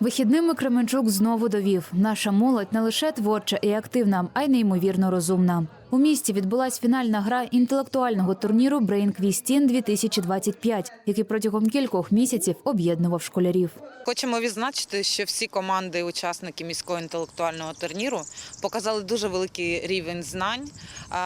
Вихідними Кременчук знову довів. Наша молодь не лише творча і активна, а й неймовірно розумна. У місті відбулась фінальна гра інтелектуального турніру Brain Quiz Teen 2025, який протягом кількох місяців об'єднував школярів. Хочемо відзначити, що всі команди, учасники міського інтелектуального турніру, показали дуже великий рівень знань.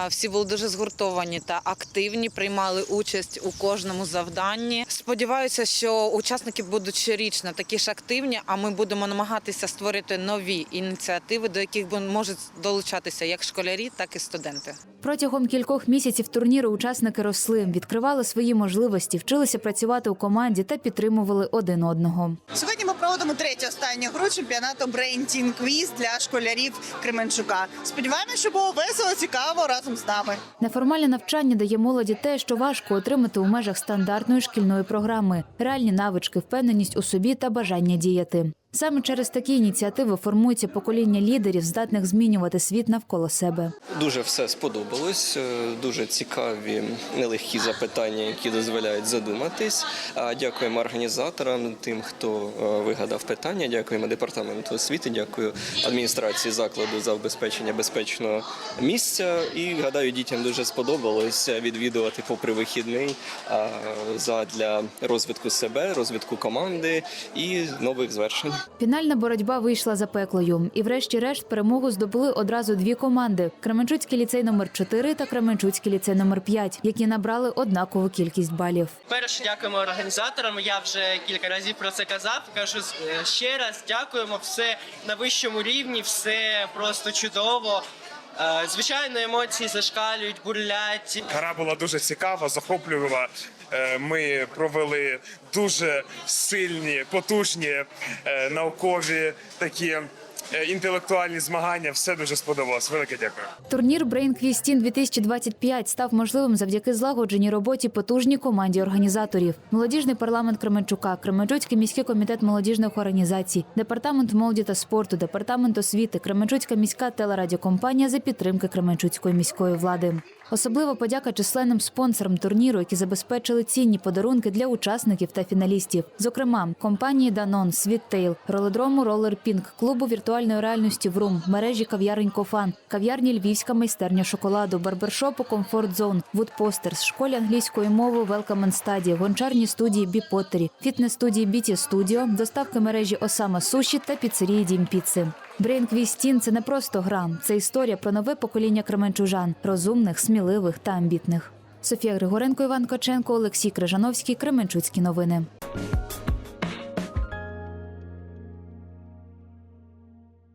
Всі були дуже згуртовані та активні, приймали участь у кожному завданні. Сподіваюся, що учасники будуть щорічно такі ж активні, а ми будемо намагатися створити нові ініціативи, до яких можуть долучатися як школярі, так і студенти. Протягом кількох місяців турніру учасники росли, відкривали свої можливості, вчилися працювати у команді та підтримували один одного. Сьогодні ми проводимо третю останню гру чемпіонату Brain Teen Quiz для школярів Кременчука. Сподіваємося, що було весело, цікаво разом з нами. Неформальне навчання дає молоді те, що важко отримати у межах стандартної шкільної програми: реальні навички, впевненість у собі та бажання діяти. Саме через такі ініціативи формується покоління лідерів, здатних змінювати світ навколо себе. Дуже все сподобалось, е, дуже цікаві, нелегкі запитання, які дозволяють задуматись. Дякуємо організаторам, тим, хто е, вигадав питання. Дякуємо департаменту освіти, дякую адміністрації закладу за забезпечення безпечного місця. І гадаю, дітям дуже сподобалось відвідувати попри вихідний а, задля розвитку себе, розвитку команди і нових звершень. Фінальна боротьба вийшла запеклою, і, врешті-решт, перемогу здобули одразу дві команди: Кременчуцький ліцей номер 4 та Кременчуцький ліцей номер 5, які набрали однакову кількість балів. Перше дякуємо організаторам. Я вже кілька разів про це казав. Кажу е, ще раз дякуємо. Все на вищому рівні, все просто чудово. Е, Звичайно, емоції зашкалюють, бурлять. Гра була дуже цікава, захоплювала. Е, Ми провели дуже сильні, потужні е, наукові такі інтелектуальні змагання. Все дуже сподобалось. Велике дякую. Турнір Brain Quiz Teen 2025 став можливим завдяки злагодженій роботі потужній команді організаторів. Молодіжний парламент Кременчука, Кременчуцький міський комітет молодіжних організацій, департамент молоді та спорту, департамент освіти, Кременчуцька міська телерадіокомпанія за підтримки Кременчуцької міської влади. Особлива подяка численним спонсорам турніру, які забезпечили цінні подарунки для учасників та фіналістів. Зокрема, компанії Данон, Світтейл, ролодрому Ролер Пінк, клубу віртуальної реальності Врум, мережі кав'ярень Кофан, кав'ярні Львівська майстерня шоколаду, барбершопу Комфорт Зон, Вудпостерс, школі англійської мови and Study, гончарні студії Бі Поттері, фітнес-студії Біті Студіо, доставки мережі Осама Суші та піцерії Дім Піци. Брейн Квістін це не просто гра, це історія про нове покоління кременчужан, розумних, сміливих та амбітних. Софія Григоренко, Іван Коченко, Олексій Крижановський, Кременчуцькі новини.